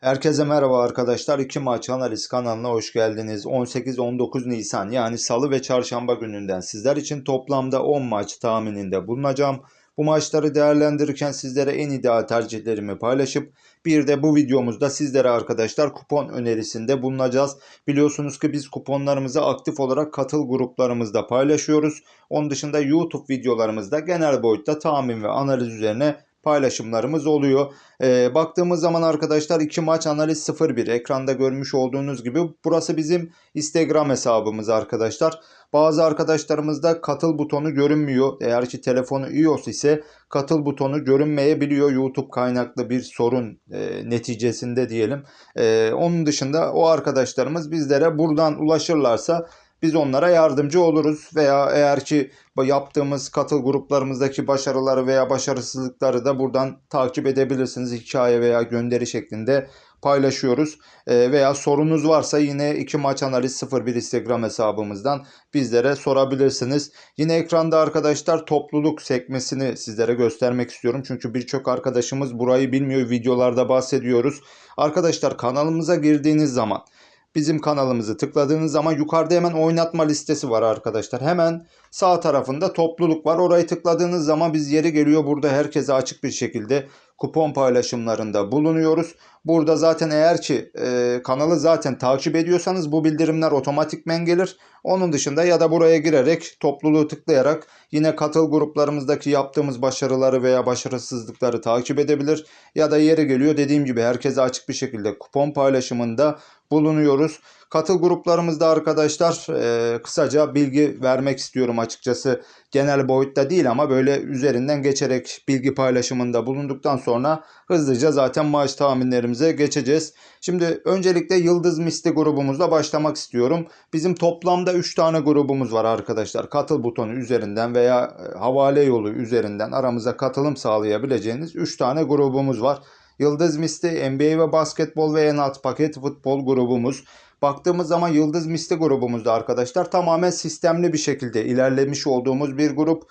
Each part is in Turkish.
Herkese merhaba arkadaşlar. İki maç analiz kanalına hoş geldiniz. 18-19 Nisan yani salı ve çarşamba gününden sizler için toplamda 10 maç tahmininde bulunacağım. Bu maçları değerlendirirken sizlere en ideal tercihlerimi paylaşıp bir de bu videomuzda sizlere arkadaşlar kupon önerisinde bulunacağız. Biliyorsunuz ki biz kuponlarımızı aktif olarak katıl gruplarımızda paylaşıyoruz. Onun dışında YouTube videolarımızda genel boyutta tahmin ve analiz üzerine paylaşımlarımız oluyor. Ee, baktığımız zaman arkadaşlar iki maç analiz 01 ekranda görmüş olduğunuz gibi burası bizim Instagram hesabımız arkadaşlar. Bazı arkadaşlarımızda katıl butonu görünmüyor. Eğer ki telefonu iOS ise katıl butonu görünmeyebiliyor. YouTube kaynaklı bir sorun e, neticesinde diyelim. E, onun dışında o arkadaşlarımız bizlere buradan ulaşırlarsa biz onlara yardımcı oluruz veya eğer ki yaptığımız katıl gruplarımızdaki başarıları veya başarısızlıkları da buradan takip edebilirsiniz. Hikaye veya gönderi şeklinde paylaşıyoruz. E, veya sorunuz varsa yine iki maç analiz 01 Instagram hesabımızdan bizlere sorabilirsiniz. Yine ekranda arkadaşlar topluluk sekmesini sizlere göstermek istiyorum. Çünkü birçok arkadaşımız burayı bilmiyor. Videolarda bahsediyoruz. Arkadaşlar kanalımıza girdiğiniz zaman bizim kanalımızı tıkladığınız zaman yukarıda hemen oynatma listesi var arkadaşlar. Hemen sağ tarafında topluluk var. Orayı tıkladığınız zaman biz yeri geliyor burada herkese açık bir şekilde kupon paylaşımlarında bulunuyoruz. Burada zaten eğer ki e, kanalı zaten takip ediyorsanız bu bildirimler otomatikmen gelir. Onun dışında ya da buraya girerek topluluğu tıklayarak yine katıl gruplarımızdaki yaptığımız başarıları veya başarısızlıkları takip edebilir. Ya da yeri geliyor dediğim gibi herkese açık bir şekilde kupon paylaşımında bulunuyoruz. Katıl gruplarımızda arkadaşlar e, kısaca bilgi vermek istiyorum açıkçası. Genel boyutta değil ama böyle üzerinden geçerek bilgi paylaşımında bulunduktan sonra hızlıca zaten maaş tahminlerimize geçeceğiz. Şimdi öncelikle Yıldız Misti grubumuzla başlamak istiyorum. Bizim toplamda 3 tane grubumuz var arkadaşlar. Katıl butonu üzerinden veya e, havale yolu üzerinden aramıza katılım sağlayabileceğiniz 3 tane grubumuz var. Yıldız Misti, NBA ve basketbol ve en alt paket futbol grubumuz. Baktığımız zaman Yıldız Misti grubumuzda arkadaşlar tamamen sistemli bir şekilde ilerlemiş olduğumuz bir grup.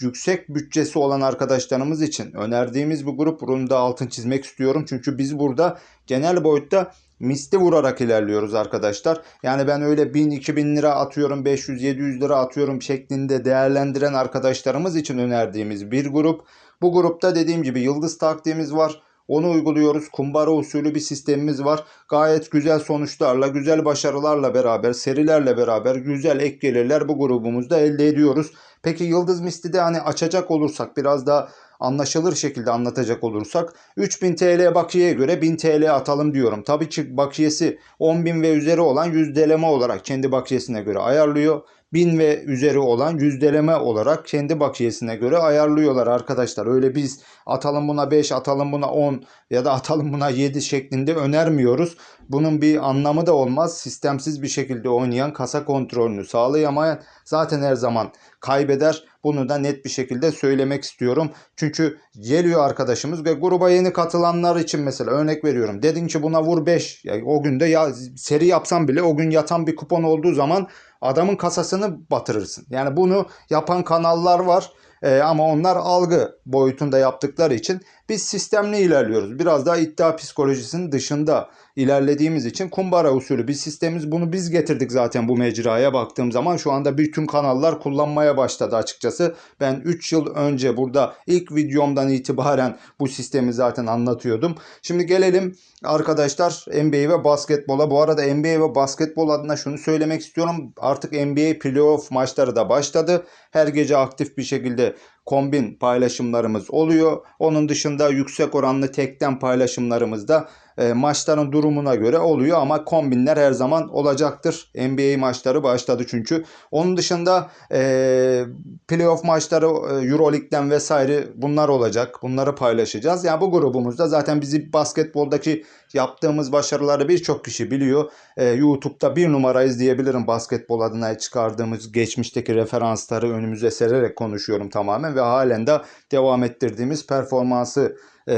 Yüksek bütçesi olan arkadaşlarımız için önerdiğimiz bu grup. Bunu da altın çizmek istiyorum. Çünkü biz burada genel boyutta misli vurarak ilerliyoruz arkadaşlar. Yani ben öyle 1000-2000 lira atıyorum 500-700 lira atıyorum şeklinde değerlendiren arkadaşlarımız için önerdiğimiz bir grup. Bu grupta dediğim gibi yıldız taktiğimiz var. Onu uyguluyoruz. Kumbara usulü bir sistemimiz var. Gayet güzel sonuçlarla, güzel başarılarla beraber, serilerle beraber güzel ek gelirler bu grubumuzda elde ediyoruz. Peki Yıldız Misti'de hani açacak olursak biraz daha anlaşılır şekilde anlatacak olursak 3000 TL bakiyeye göre 1000 TL atalım diyorum. Tabii ki bakiyesi 10.000 ve üzeri olan yüzdeleme olarak kendi bakiyesine göre ayarlıyor. 1000 ve üzeri olan yüzdeleme olarak kendi bakiyesine göre ayarlıyorlar arkadaşlar. Öyle biz atalım buna 5, atalım buna 10 ya da atalım buna 7 şeklinde önermiyoruz. Bunun bir anlamı da olmaz. Sistemsiz bir şekilde oynayan kasa kontrolünü sağlayamayan zaten her zaman kaybeder. Bunu da net bir şekilde söylemek istiyorum. Çünkü geliyor arkadaşımız ve gruba yeni katılanlar için mesela örnek veriyorum. Dedin ki buna vur 5. Yani o günde ya seri yapsam bile o gün yatan bir kupon olduğu zaman adamın kasasını batırırsın. Yani bunu yapan kanallar var. Ee, ama onlar algı boyutunda yaptıkları için biz sistemli ilerliyoruz. Biraz daha iddia psikolojisinin dışında ilerlediğimiz için kumbara usulü bir sistemimiz. Bunu biz getirdik zaten bu mecraya baktığım zaman. Şu anda bütün kanallar kullanmaya başladı açıkçası. Ben 3 yıl önce burada ilk videomdan itibaren bu sistemi zaten anlatıyordum. Şimdi gelelim arkadaşlar NBA ve basketbola. Bu arada NBA ve basketbol adına şunu söylemek istiyorum. Artık NBA playoff maçları da başladı. Her gece aktif bir şekilde kombin paylaşımlarımız oluyor. Onun dışında yüksek oranlı tekten paylaşımlarımız da e, maçların durumuna göre oluyor ama kombinler her zaman olacaktır. NBA maçları başladı çünkü. Onun dışında e, playoff maçları e, Euroleague'den vesaire bunlar olacak. Bunları paylaşacağız. Yani bu grubumuzda zaten bizi basketboldaki yaptığımız başarıları birçok kişi biliyor. E, YouTube'da bir numara izleyebilirim basketbol adına çıkardığımız geçmişteki referansları önümüze sererek konuşuyorum tamamen ve halen de devam ettirdiğimiz performansı e,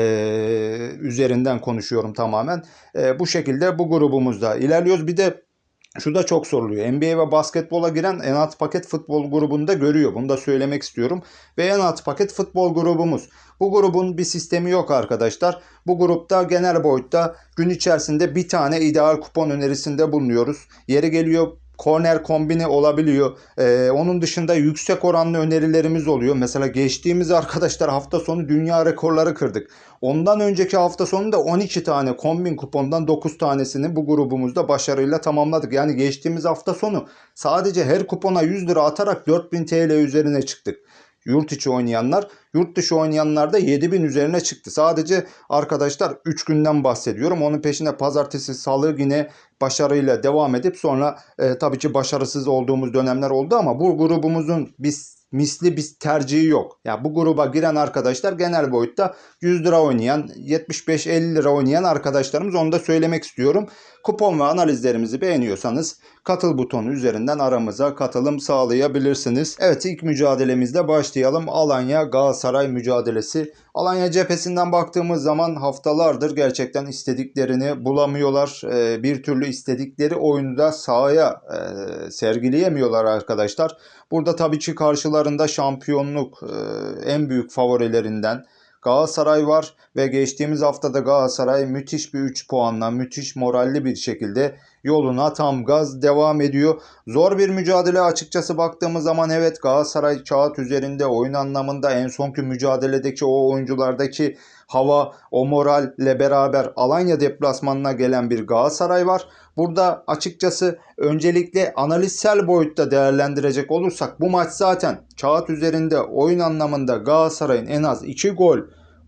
üzerinden konuşuyorum tamamen. E, bu şekilde bu grubumuzda ilerliyoruz. Bir de şu da çok soruluyor. NBA ve basketbola giren en alt paket futbol grubunda görüyor. Bunu da söylemek istiyorum. Ve en alt paket futbol grubumuz. Bu grubun bir sistemi yok arkadaşlar. Bu grupta genel boyutta gün içerisinde bir tane ideal kupon önerisinde bulunuyoruz. Yeri geliyor korner kombini olabiliyor. Ee, onun dışında yüksek oranlı önerilerimiz oluyor. Mesela geçtiğimiz arkadaşlar hafta sonu dünya rekorları kırdık. Ondan önceki hafta sonunda 12 tane kombin kupondan 9 tanesini bu grubumuzda başarıyla tamamladık. Yani geçtiğimiz hafta sonu sadece her kupona 100 lira atarak 4000 TL üzerine çıktık yurt içi oynayanlar. Yurt dışı oynayanlar da 7000 üzerine çıktı. Sadece arkadaşlar 3 günden bahsediyorum. Onun peşine pazartesi, salı yine başarıyla devam edip sonra e, tabii ki başarısız olduğumuz dönemler oldu ama bu grubumuzun biz misli bir tercihi yok. Ya bu gruba giren arkadaşlar genel boyutta 100 lira oynayan, 75-50 lira oynayan arkadaşlarımız onu da söylemek istiyorum. Kupon ve analizlerimizi beğeniyorsanız katıl butonu üzerinden aramıza katılım sağlayabilirsiniz. Evet ilk mücadelemizle başlayalım. Alanya Galatasaray mücadelesi. Alanya cephesinden baktığımız zaman haftalardır gerçekten istediklerini bulamıyorlar. Ee, bir türlü istedikleri oyunu da sahaya e, sergileyemiyorlar arkadaşlar. Burada tabii ki karşılarında şampiyonluk e, en büyük favorilerinden Galatasaray var ve geçtiğimiz haftada Galatasaray müthiş bir 3 puanla müthiş moralli bir şekilde yoluna tam gaz devam ediyor. Zor bir mücadele açıkçası baktığımız zaman evet Galatasaray kağıt üzerinde oyun anlamında en sonki mücadeledeki o oyunculardaki hava, o moralle beraber Alanya deplasmanına gelen bir Galatasaray var. Burada açıkçası öncelikle analizsel boyutta değerlendirecek olursak bu maç zaten kağıt üzerinde oyun anlamında Galatasaray'ın en az 2 gol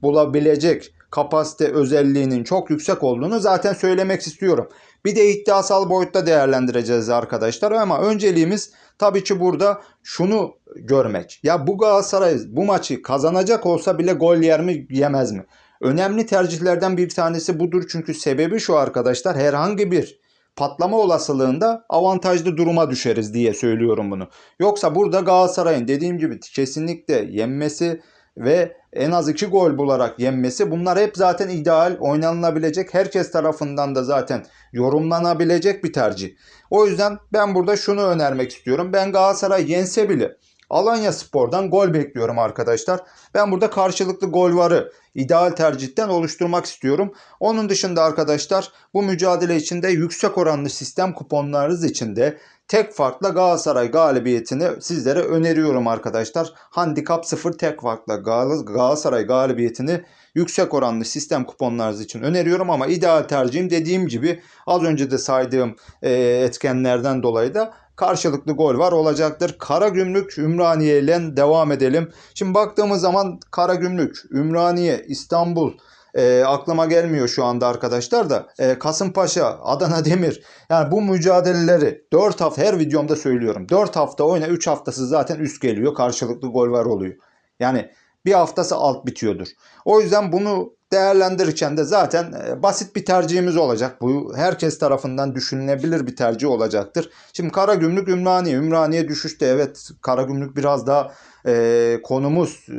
bulabilecek kapasite özelliğinin çok yüksek olduğunu zaten söylemek istiyorum. Bir de iddiasal boyutta değerlendireceğiz arkadaşlar ama önceliğimiz tabii ki burada şunu görmek. Ya bu Galatasaray bu maçı kazanacak olsa bile gol yer mi yemez mi? Önemli tercihlerden bir tanesi budur çünkü sebebi şu arkadaşlar herhangi bir patlama olasılığında avantajlı duruma düşeriz diye söylüyorum bunu. Yoksa burada Galatasaray'ın dediğim gibi kesinlikle yenmesi ve en az 2 gol bularak yenmesi bunlar hep zaten ideal oynanılabilecek herkes tarafından da zaten yorumlanabilecek bir tercih. O yüzden ben burada şunu önermek istiyorum. Ben Galatasaray yense bile Alanya Spor'dan gol bekliyorum arkadaşlar. Ben burada karşılıklı gol varı ideal tercihten oluşturmak istiyorum. Onun dışında arkadaşlar bu mücadele içinde yüksek oranlı sistem kuponlarınız içinde tek farkla Galatasaray galibiyetini sizlere öneriyorum arkadaşlar. Handikap 0 tek farkla Galatasaray galibiyetini yüksek oranlı sistem kuponlarınız için öneriyorum ama ideal tercihim dediğim gibi az önce de saydığım etkenlerden dolayı da karşılıklı gol var olacaktır. Karagümrük Ümraniye ile devam edelim. Şimdi baktığımız zaman Karagümrük, Ümraniye, İstanbul e, aklıma gelmiyor şu anda arkadaşlar da e, Kasımpaşa, Adana Demir yani bu mücadeleleri 4 hafta her videomda söylüyorum. 4 hafta oyna 3 haftası zaten üst geliyor karşılıklı gol var oluyor. Yani bir haftası alt bitiyordur. O yüzden bunu değerlendirirken de zaten e, basit bir tercihimiz olacak. Bu herkes tarafından düşünülebilir bir tercih olacaktır. Şimdi Karagümrük Ümraniye. Ümraniye düşüşte evet Karagümrük biraz daha e, konumuz e,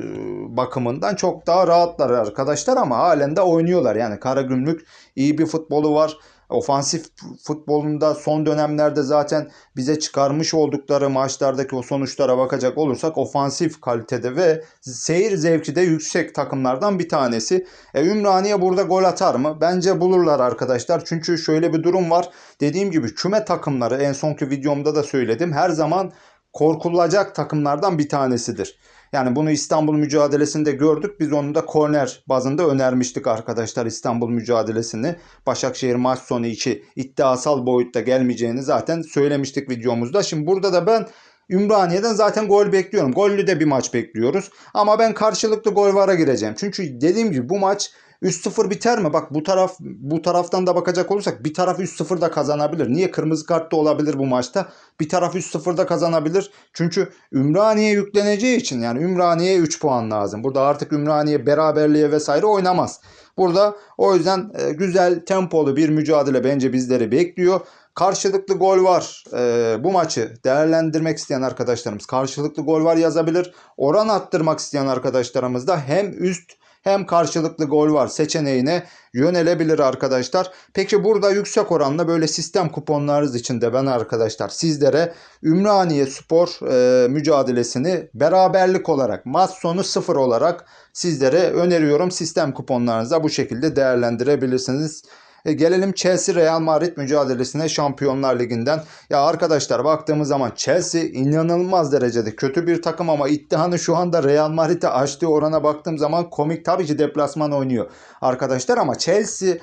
bakımından çok daha rahatlar arkadaşlar ama halen de oynuyorlar. Yani Karagümrük iyi bir futbolu var. Ofansif futbolunda son dönemlerde zaten bize çıkarmış oldukları maçlardaki o sonuçlara bakacak olursak ofansif kalitede ve seyir zevki de yüksek takımlardan bir tanesi. E, Ümraniye burada gol atar mı? Bence bulurlar arkadaşlar. Çünkü şöyle bir durum var. Dediğim gibi küme takımları en sonki videomda da söyledim. Her zaman korkulacak takımlardan bir tanesidir. Yani bunu İstanbul mücadelesinde gördük. Biz onu da korner bazında önermiştik arkadaşlar İstanbul mücadelesini. Başakşehir maç sonu içi iddiasal boyutta gelmeyeceğini zaten söylemiştik videomuzda. Şimdi burada da ben Ümraniye'den zaten gol bekliyorum. Gollü de bir maç bekliyoruz. Ama ben karşılıklı gol vara gireceğim. Çünkü dediğim gibi bu maç 3-0 biter mi? Bak bu taraf bu taraftan da bakacak olursak bir taraf 3-0 da kazanabilir. Niye? Kırmızı kart da olabilir bu maçta. Bir taraf 3-0 da kazanabilir. Çünkü Ümraniye yükleneceği için yani Ümraniye'ye 3 puan lazım. Burada artık Ümraniye beraberliğe vesaire oynamaz. Burada o yüzden e, güzel tempolu bir mücadele bence bizleri bekliyor. Karşılıklı gol var. E, bu maçı değerlendirmek isteyen arkadaşlarımız karşılıklı gol var yazabilir. Oran attırmak isteyen arkadaşlarımız da hem üst hem karşılıklı gol var seçeneğine yönelebilir arkadaşlar. Peki burada yüksek oranla böyle sistem kuponlarınız için de ben arkadaşlar sizlere Ümraniye Spor e, mücadelesini beraberlik olarak maç sonu sıfır olarak sizlere öneriyorum. Sistem kuponlarınızda bu şekilde değerlendirebilirsiniz. E, gelelim Chelsea Real Madrid mücadelesine Şampiyonlar Ligi'nden. Ya arkadaşlar baktığımız zaman Chelsea inanılmaz derecede kötü bir takım ama iddianı şu anda Real Madrid'e açtığı orana baktığım zaman komik tabii ki deplasman oynuyor arkadaşlar ama Chelsea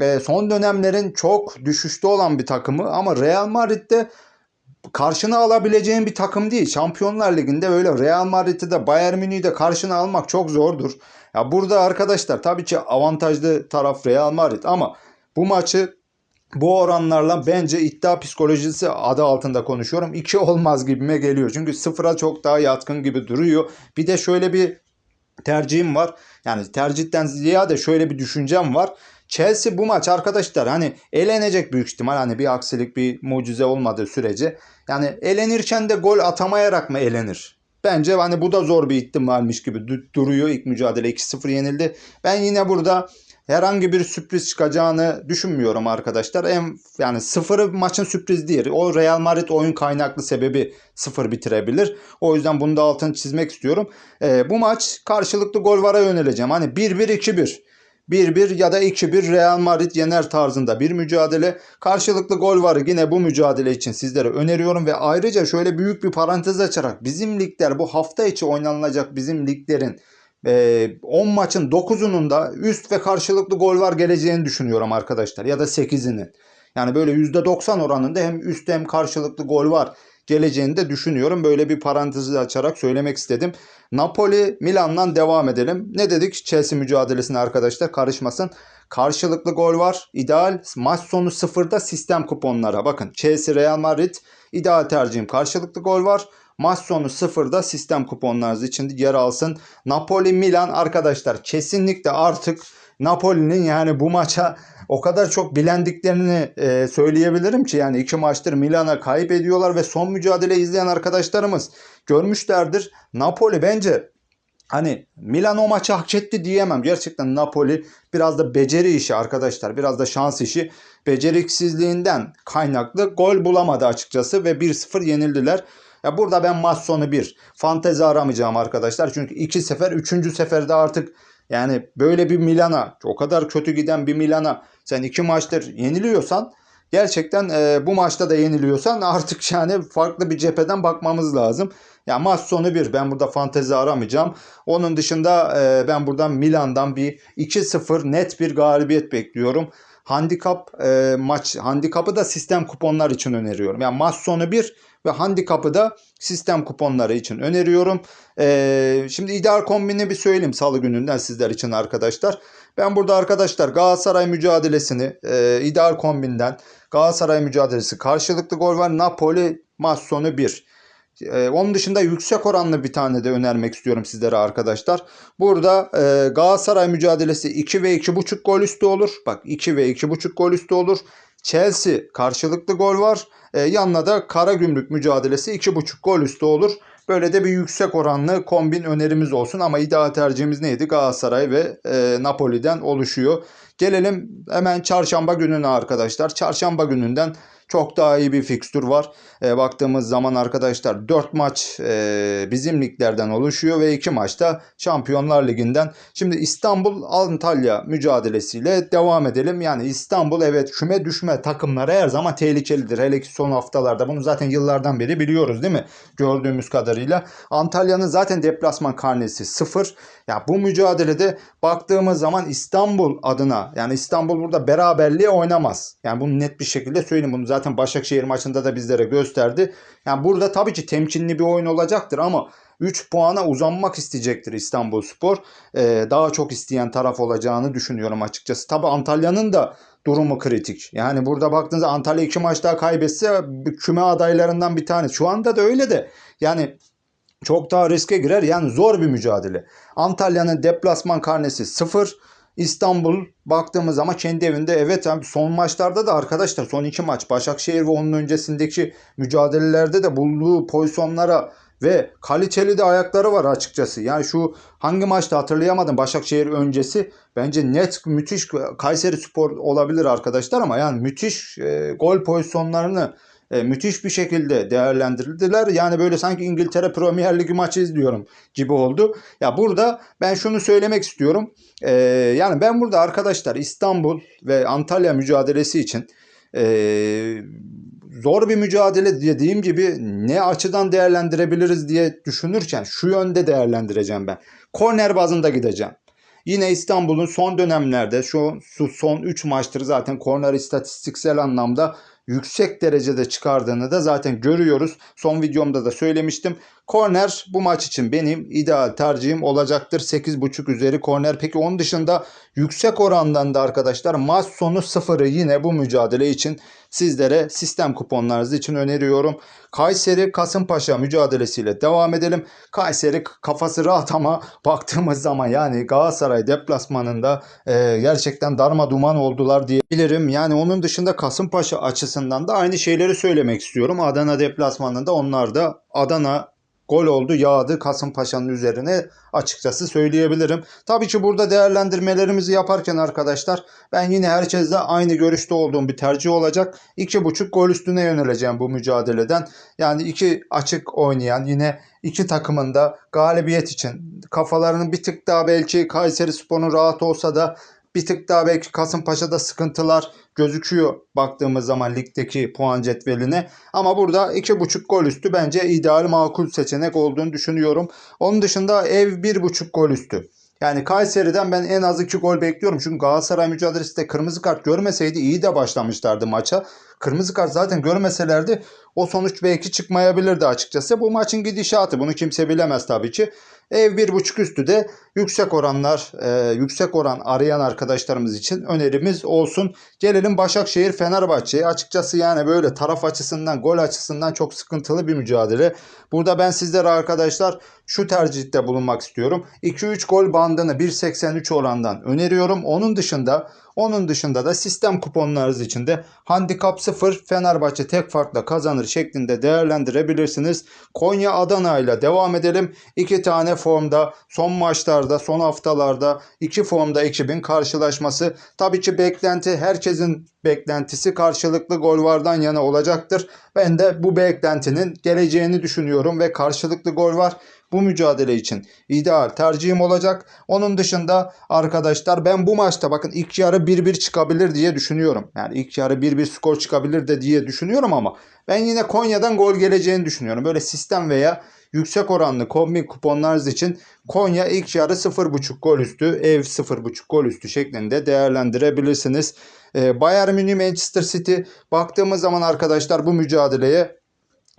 e, son dönemlerin çok düşüşte olan bir takımı ama Real Madrid'de karşına alabileceğin bir takım değil. Şampiyonlar Ligi'nde öyle Real Madrid'i de Bayern Münih'i de karşına almak çok zordur. Ya burada arkadaşlar tabii ki avantajlı taraf Real Madrid ama bu maçı bu oranlarla bence iddia psikolojisi adı altında konuşuyorum. 2 olmaz gibime geliyor. Çünkü sıfıra çok daha yatkın gibi duruyor. Bir de şöyle bir tercihim var. Yani tercihten ziyade şöyle bir düşüncem var. Chelsea bu maç arkadaşlar hani elenecek büyük ihtimal hani bir aksilik bir mucize olmadığı sürece. Yani elenirken de gol atamayarak mı elenir? Bence hani bu da zor bir ihtimalmiş gibi duruyor. İlk mücadele 2-0 yenildi. Ben yine burada herhangi bir sürpriz çıkacağını düşünmüyorum arkadaşlar. En yani sıfırı maçın sürpriz değil. O Real Madrid oyun kaynaklı sebebi sıfır bitirebilir. O yüzden bunu da altını çizmek istiyorum. Ee, bu maç karşılıklı gol vara yöneleceğim. Hani 1-1-2-1. 1-1 ya da 2-1 Real Madrid yener tarzında bir mücadele. Karşılıklı gol var yine bu mücadele için sizlere öneriyorum ve ayrıca şöyle büyük bir parantez açarak bizim ligler bu hafta içi oynanılacak bizim liglerin 10 e, maçın 9'unun da üst ve karşılıklı gol var geleceğini düşünüyorum arkadaşlar ya da 8'inin. Yani böyle %90 oranında hem üst hem karşılıklı gol var geleceğini de düşünüyorum. Böyle bir parantezi açarak söylemek istedim. Napoli Milan'dan devam edelim. Ne dedik Chelsea mücadelesine arkadaşlar karışmasın. Karşılıklı gol var. İdeal maç sonu sıfırda sistem kuponlara. Bakın Chelsea Real Madrid ideal tercihim karşılıklı gol var. Maç sonu sıfırda sistem kuponlarınız için yer alsın. Napoli Milan arkadaşlar kesinlikle artık Napoli'nin yani bu maça o kadar çok bilendiklerini e, söyleyebilirim ki yani iki maçtır Milan'a kaybediyorlar ve son mücadele izleyen arkadaşlarımız görmüşlerdir. Napoli bence hani Milan o maçı hak etti diyemem. Gerçekten Napoli biraz da beceri işi arkadaşlar. Biraz da şans işi. Beceriksizliğinden kaynaklı gol bulamadı açıkçası ve 1-0 yenildiler. Ya burada ben maç sonu 1 fantezi aramayacağım arkadaşlar. Çünkü iki sefer, üçüncü seferde artık yani böyle bir Milan'a o kadar kötü giden bir Milan'a sen iki maçtır yeniliyorsan gerçekten e, bu maçta da yeniliyorsan artık yani farklı bir cepheden bakmamız lazım. Ya yani maç sonu bir ben burada fantezi aramayacağım. Onun dışında e, ben buradan Milan'dan bir 2-0 net bir galibiyet bekliyorum. Handikap e, maç handikapı da sistem kuponlar için öneriyorum. Yani maç sonu bir ve handikapı da sistem kuponları için öneriyorum. Ee, şimdi ideal kombini bir söyleyeyim salı gününden sizler için arkadaşlar. Ben burada arkadaşlar Galatasaray mücadelesini e, ideal kombinden Galatasaray mücadelesi karşılıklı gol var. Napoli maç sonu 1. Ee, onun dışında yüksek oranlı bir tane de önermek istiyorum sizlere arkadaşlar. Burada e, Galatasaray mücadelesi 2 ve 2.5 gol üstü olur. Bak 2 ve 2.5 gol üstü olur. Chelsea karşılıklı gol var. E, yanına da Kara Gümrük mücadelesi 2.5 gol üstü olur. Böyle de bir yüksek oranlı kombin önerimiz olsun ama ideal tercihimiz neydi? Galatasaray ve e, Napoli'den oluşuyor. Gelelim hemen çarşamba gününe arkadaşlar. Çarşamba gününden çok daha iyi bir fikstür var. E, baktığımız zaman arkadaşlar 4 maç e, bizim liglerden oluşuyor ve 2 maçta Şampiyonlar Ligi'nden. Şimdi İstanbul Antalya mücadelesiyle devam edelim. Yani İstanbul evet küme düşme takımları her zaman tehlikelidir. Hele ki son haftalarda bunu zaten yıllardan beri biliyoruz değil mi? Gördüğümüz kadarıyla. Antalya'nın zaten deplasman karnesi 0. Ya bu mücadelede baktığımız zaman İstanbul adına yani İstanbul burada beraberliğe oynamaz. Yani bunu net bir şekilde söyleyeyim. Bunu zaten Başakşehir maçında da bizlere gösterdi. Yani burada tabii ki temkinli bir oyun olacaktır ama 3 puana uzanmak isteyecektir İstanbul Spor. Ee, daha çok isteyen taraf olacağını düşünüyorum açıkçası. Tabii Antalya'nın da durumu kritik. Yani burada baktığınızda Antalya 2 maç daha kaybetse küme adaylarından bir tane. Şu anda da öyle de yani çok daha riske girer. Yani zor bir mücadele. Antalya'nın deplasman karnesi 0. İstanbul baktığımız zaman kendi evinde evet son maçlarda da arkadaşlar son iki maç Başakşehir ve onun öncesindeki mücadelelerde de bulduğu pozisyonlara ve kaliteli de ayakları var açıkçası. Yani şu hangi maçta hatırlayamadım Başakşehir öncesi. Bence net müthiş Kayseri Spor olabilir arkadaşlar ama yani müthiş e, gol pozisyonlarını e, müthiş bir şekilde değerlendirdiler. Yani böyle sanki İngiltere Premier Ligi maçı izliyorum gibi oldu. Ya burada ben şunu söylemek istiyorum. E, yani ben burada arkadaşlar İstanbul ve Antalya mücadelesi için e, zor bir mücadele dediğim gibi ne açıdan değerlendirebiliriz diye düşünürken şu yönde değerlendireceğim ben. Korner bazında gideceğim. Yine İstanbul'un son dönemlerde şu, şu son 3 maçtır zaten korner istatistiksel anlamda yüksek derecede çıkardığını da zaten görüyoruz. Son videomda da söylemiştim. Korner bu maç için benim ideal tercihim olacaktır. 8.5 üzeri korner. Peki onun dışında yüksek orandan da arkadaşlar maç sonu sıfırı yine bu mücadele için sizlere sistem kuponlarınız için öneriyorum. Kayseri Kasımpaşa mücadelesiyle devam edelim. Kayseri kafası rahat ama baktığımız zaman yani Galatasaray deplasmanında e, gerçekten darma duman oldular diyebilirim. Yani onun dışında Kasımpaşa açısından da aynı şeyleri söylemek istiyorum. Adana deplasmanında onlar da Adana gol oldu yağdı Kasımpaşa'nın üzerine açıkçası söyleyebilirim. Tabii ki burada değerlendirmelerimizi yaparken arkadaşlar ben yine herkesle aynı görüşte olduğum bir tercih olacak. 2.5 gol üstüne yöneleceğim bu mücadeleden. Yani iki açık oynayan yine iki takımın da galibiyet için kafalarının bir tık daha belki Kayseri Spor'un rahat olsa da bir tık daha belki Kasımpaşa'da sıkıntılar gözüküyor baktığımız zaman ligdeki puan cetveline. Ama burada 2.5 gol üstü bence ideal makul seçenek olduğunu düşünüyorum. Onun dışında ev 1.5 gol üstü. Yani Kayseri'den ben en az 2 gol bekliyorum. Çünkü Galatasaray mücadelesinde kırmızı kart görmeseydi iyi de başlamışlardı maça. Kırmızı kart zaten görmeselerdi o sonuç belki çıkmayabilirdi açıkçası. Bu maçın gidişatı bunu kimse bilemez tabii ki. Ev 1.5 üstü de yüksek oranlar, e, yüksek oran arayan arkadaşlarımız için önerimiz olsun. Gelelim Başakşehir Fenerbahçe'ye. Açıkçası yani böyle taraf açısından, gol açısından çok sıkıntılı bir mücadele. Burada ben sizlere arkadaşlar şu tercihte bulunmak istiyorum. 2-3 gol bandını 1.83 orandan öneriyorum. Onun dışında onun dışında da sistem kuponlarınız için de handikap 0 Fenerbahçe tek farkla kazanır şeklinde değerlendirebilirsiniz. Konya Adana ile devam edelim. İki tane formda son maçlarda son haftalarda iki formda ekibin karşılaşması. Tabii ki beklenti herkesin beklentisi karşılıklı gol vardan yana olacaktır. Ben de bu beklentinin geleceğini düşünüyorum ve karşılıklı gol var bu mücadele için ideal tercihim olacak. Onun dışında arkadaşlar ben bu maçta bakın ilk yarı 1-1 çıkabilir diye düşünüyorum. Yani ilk yarı 1-1 skor çıkabilir de diye düşünüyorum ama ben yine Konya'dan gol geleceğini düşünüyorum. Böyle sistem veya yüksek oranlı kombin kuponlarınız için Konya ilk yarı 0.5 gol üstü, ev 0.5 gol üstü şeklinde değerlendirebilirsiniz. Ee, Bayern Münih Manchester City baktığımız zaman arkadaşlar bu mücadeleye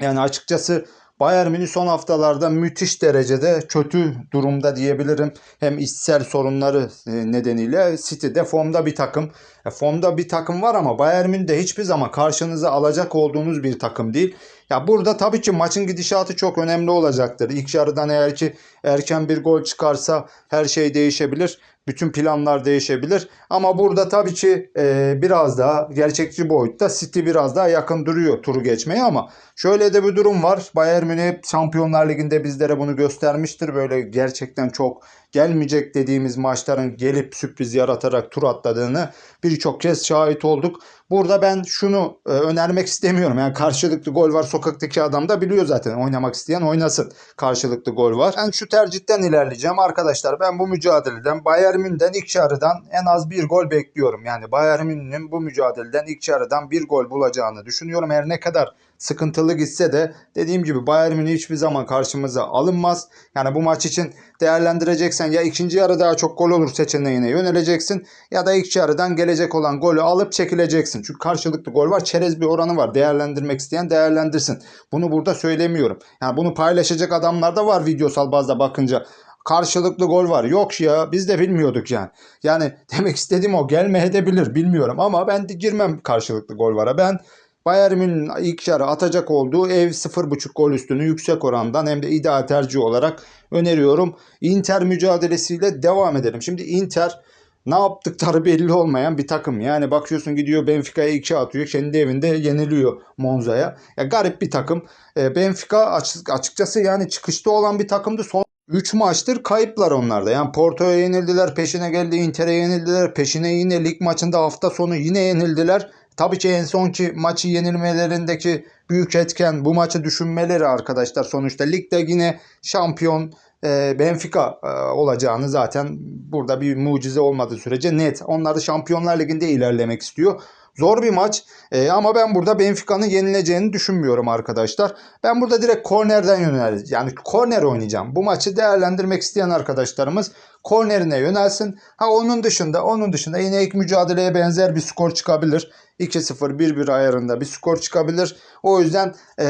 yani açıkçası Bayern Münih son haftalarda müthiş derecede kötü durumda diyebilirim. Hem içsel sorunları e, nedeniyle City'de formda bir takım. E, formda bir takım var ama Bayern Münih de hiçbir zaman karşınıza alacak olduğunuz bir takım değil. Ya burada tabii ki maçın gidişatı çok önemli olacaktır. İlk yarıdan eğer ki erken bir gol çıkarsa her şey değişebilir. Bütün planlar değişebilir. Ama burada tabii ki e, biraz daha gerçekçi boyutta City biraz daha yakın duruyor turu geçmeye ama şöyle de bir durum var. Bayern Münih Şampiyonlar Ligi'nde bizlere bunu göstermiştir. Böyle gerçekten çok gelmeyecek dediğimiz maçların gelip sürpriz yaratarak tur atladığını birçok kez şahit olduk. Burada ben şunu e, önermek istemiyorum. Yani karşılıklı gol var sokaktaki adam da biliyor zaten. Oynamak isteyen oynasın. Karşılıklı gol var. Ben şu tercihten ilerleyeceğim arkadaşlar. Ben bu mücadeleden Bayern Münih'den ilk yarıdan en az bir gol bekliyorum. Yani Bayern Münih'in bu mücadeleden ilk yarıdan bir gol bulacağını düşünüyorum. Her ne kadar sıkıntılı gitse de dediğim gibi Bayern Münih hiçbir zaman karşımıza alınmaz. Yani bu maç için değerlendireceksen ya ikinci yarı daha çok gol olur seçeneğine yöneleceksin ya da ilk yarıdan gelecek olan golü alıp çekileceksin. Çünkü karşılıklı gol var. Çerez bir oranı var. Değerlendirmek isteyen değerlendirsin. Bunu burada söylemiyorum. Yani bunu paylaşacak adamlar da var videosal bazda bakınca karşılıklı gol var. Yok ya biz de bilmiyorduk yani. Yani demek istediğim o gelmeyebilir bilmiyorum ama ben de girmem karşılıklı gol vara. Ben Bayern Münih'in ilk yarı atacak olduğu ev 0.5 gol üstünü yüksek orandan hem de ideal tercih olarak öneriyorum. Inter mücadelesiyle devam edelim. Şimdi Inter ne yaptıkları belli olmayan bir takım. Yani bakıyorsun gidiyor Benfica'ya 2 atıyor. Kendi evinde yeniliyor Monza'ya. Ya garip bir takım. E, Benfica açık, açıkçası yani çıkışta olan bir takımdı. Son 3 maçtır kayıplar onlarda. Yani Porto'ya yenildiler, peşine geldi Inter'e yenildiler, peşine yine lig maçında hafta sonu yine yenildiler. Tabii ki en sonki maçı yenilmelerindeki büyük etken bu maçı düşünmeleri arkadaşlar. Sonuçta ligde yine şampiyon e, Benfica e, olacağını zaten burada bir mucize olmadığı sürece net. Onlar da Şampiyonlar Ligi'nde ilerlemek istiyor. Zor bir maç E, ama ben burada Benfica'nın yenileceğini düşünmüyorum arkadaşlar. Ben burada direkt kornerden yönel yani korner oynayacağım. Bu maçı değerlendirmek isteyen arkadaşlarımız kornerine yönelsin. Ha onun dışında onun dışında yine ilk mücadeleye benzer bir skor çıkabilir. 2-0 1-1 ayarında bir skor çıkabilir. O yüzden e,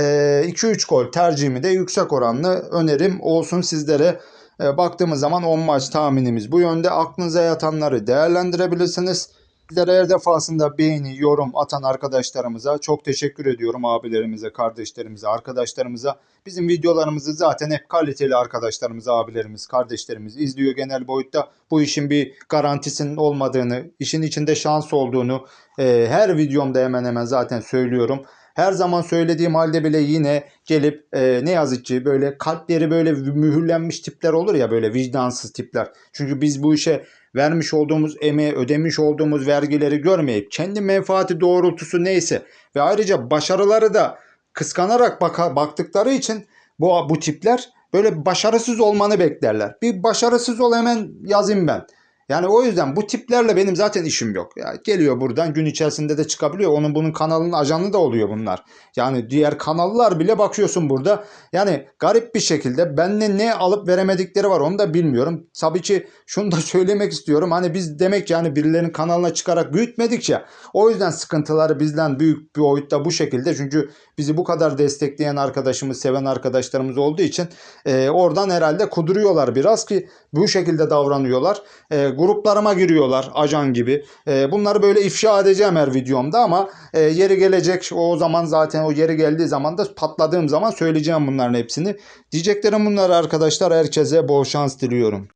2-3 gol tercihimi de yüksek oranlı önerim olsun sizlere. Baktığımız zaman 10 maç tahminimiz bu yönde. Aklınıza yatanları değerlendirebilirsiniz. Bizlere her defasında beğeni, yorum atan arkadaşlarımıza çok teşekkür ediyorum. Abilerimize, kardeşlerimize, arkadaşlarımıza. Bizim videolarımızı zaten hep kaliteli arkadaşlarımız, abilerimiz, kardeşlerimiz izliyor genel boyutta. Bu işin bir garantisinin olmadığını, işin içinde şans olduğunu e, her videomda hemen hemen zaten söylüyorum. Her zaman söylediğim halde bile yine gelip e, ne yazık ki böyle kalpleri böyle mühürlenmiş tipler olur ya böyle vicdansız tipler. Çünkü biz bu işe vermiş olduğumuz emeği, ödemiş olduğumuz vergileri görmeyip kendi menfaati doğrultusu neyse ve ayrıca başarıları da kıskanarak baka, baktıkları için bu bu tipler böyle başarısız olmanı beklerler. Bir başarısız ol hemen yazayım ben. Yani o yüzden bu tiplerle benim zaten işim yok. Ya geliyor buradan gün içerisinde de çıkabiliyor. Onun bunun kanalının ajanı da oluyor bunlar. Yani diğer kanallar bile bakıyorsun burada. Yani garip bir şekilde benle ne alıp veremedikleri var onu da bilmiyorum. Tabii ki şunu da söylemek istiyorum. Hani biz demek yani birilerinin kanalına çıkarak büyütmedikçe o yüzden sıkıntıları bizden büyük bir boyutta bu şekilde. Çünkü bizi bu kadar destekleyen arkadaşımız, seven arkadaşlarımız olduğu için e, oradan herhalde kuduruyorlar biraz ki bu şekilde davranıyorlar. E, gruplarıma giriyorlar ajan gibi. E, bunları böyle ifşa edeceğim her videomda ama e, yeri gelecek o zaman zaten o yeri geldiği zaman da patladığım zaman söyleyeceğim bunların hepsini. Diyeceklerim bunlar arkadaşlar. Herkese bol şans diliyorum.